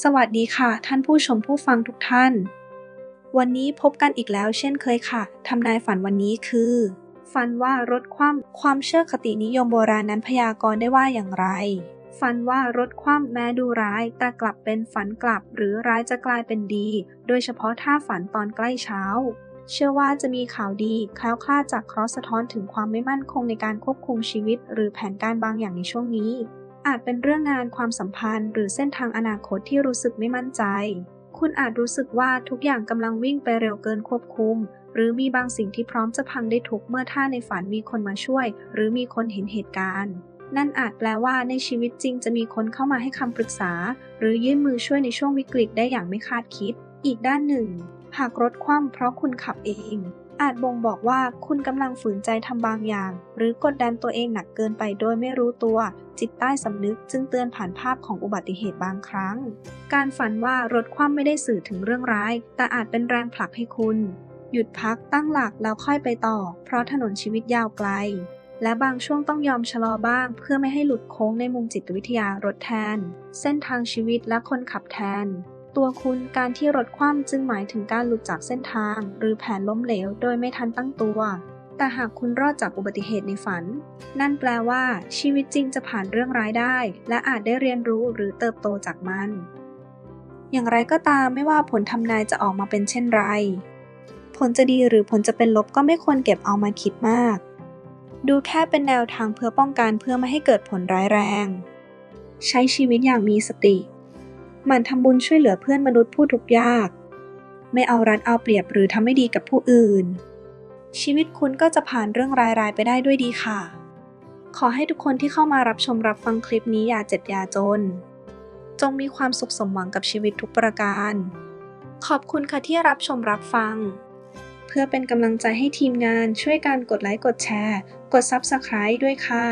สวัสดีค่ะ ท่านผู้ชมผู้ฟังทุกท่าน วันนี้พบกันอีกแล้วเช่นเคยค่ะทำนายฝันวันนี้คือ ฝันว่ารถคว่ำความเชื่อคตินิยมโบราณนั้นพยากรณ์ได้ว่าอย่างไร ฝันว่ารถคว่ำแม้ดูร้าย แต่กลับเป็นฝันกลับ หรือร้ายจะกลายเป็นดี โดยเฉพาะถ้าฝันตอนใกล้เช้า เชื่อว่าจะมีข่าวดีแคล้วคลาดจากเคราะห์สะท้อนถึงความไม่มั่นคงในการควบคุมชีวิต หรือแผนการบางอย่างในช่วงนี้ อาจเป็นเรื่องงานความสัมพันธ์ หรือเส้นทางอนาคตที่รู้สึกไม่มั่นใจ คุณอาจรู้สึกว่าทุกอย่างกำลังวิ่งไปเร็วเกินควบคุม หรือมีบางสิ่งที่พร้อมจะพังได้ทุกเมื่อถ้าในฝันมีคนมาช่วย หรือมีคนเห็นเหตุการณ์ นั่นอาจแปลว่าในชีวิตจริงจะมีคนเข้ามาให้คำปรึกษา หรือยื่นมือช่วยในช่วงวิกฤตได้อย่างไม่คาดคิด อีกด้านหนึ่ง หากรถคว่ำเพราะคุณขับเอง อาจบ่งบอกว่าคุณกำลังฝืนใจทำบางอย่าง หรือกดดันตัวเองหนักเกินไปโดยไม่รู้ตัว จิตใต้สำนึกจึงเตือนผ่านภาพของอุบัติเหตุบางครั้ง การฝันว่ารถคว่ำไม่ได้สื่อถึงเรื่องร้าย แต่อาจเป็นแรงผลักให้คุณ หยุดพักตั้งหลักแล้วค่อยไปต่อ เพราะถนนชีวิตยาวไกล และบางช่วงต้องยอมชะลอบ้าง เพื่อไม่ให้หลุดโค้งในมุมจิตวิทยารถแทน เส้นทางชีวิตและคนขับแทน ตัวคุณการที่รถคว่ำจึงหมายถึงการหลุดจากเส้นทาง หรือแผนล้มเหลวโดยไม่ทันตั้งตัว แต่หากคุณรอดจากอุบัติเหตุในฝัน นั่นแปลว่า ชีวิตจริงจะผ่านเรื่องร้ายได้ และอาจได้เรียนรู้หรือเติบโตจากมัน อย่างไรก็ตามไม่ว่าผลทำนายจะออกมาเป็นเช่นไร ผลจะดีหรือผลจะเป็นลบก็ไม่ควรเก็บเอามาคิดมาก ดูแค่เป็นแนวทางเพื่อป้องกันเพื่อไม่ให้เกิดผลร้ายแรง ใช้ชีวิตอย่างมีสติ มั่นทำบุญช่วยเหลือเพื่อนมนุษย์ผู้ทุกข์ยาก ไม่เอารัดเอาเปรียบหรือทำไม่ดีกับผู้อื่น ชีวิตคุณก็จะผ่านเรื่องร้ายๆไปได้ด้วยดีค่ะ ขอให้ทุกคนที่เข้ามารับชมรับฟังคลิปนี้อย่าเจ็บอย่าจน จงมีความสุขสมหวังกับชีวิตทุกประการ ขอบคุณค่ะที่รับชมรับฟัง เพื่อเป็นกำลังใจให้ทีมงานช่วยกันกดไลค์กดแชร์ กด Subscribe ด้วยค่ะ